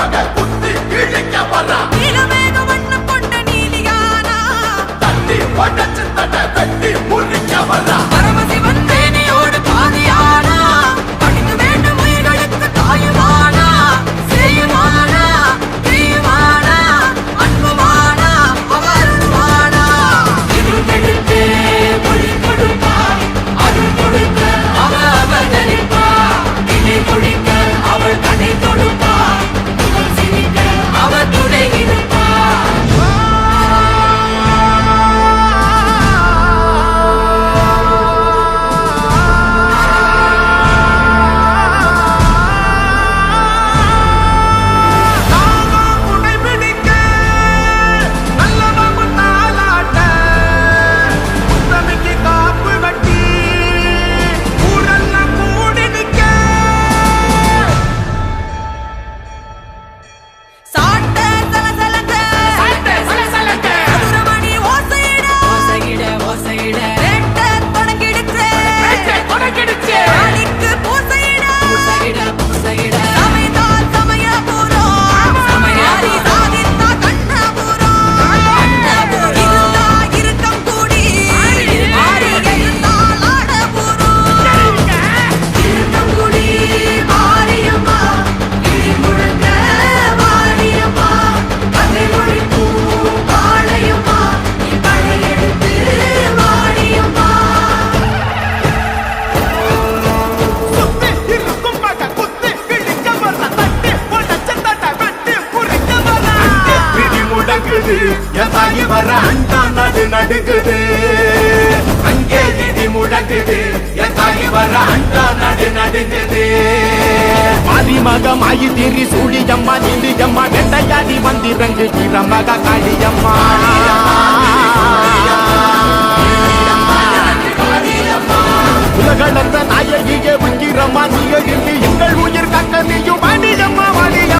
fuck that நடுக்குது என் தாய் வர அஞ்சாம் நடு நடுக்குது அங்கே நிதி முடக்குது என் தாய் வர அஞ்சாம் நடு நடுக்குது மதிமகமாயி திரி சூழியம்மா நிதியம்மா வெட்டையாடி வந்திறங்கு திறமக காளியம்மா. உலகளந்த நாயகியே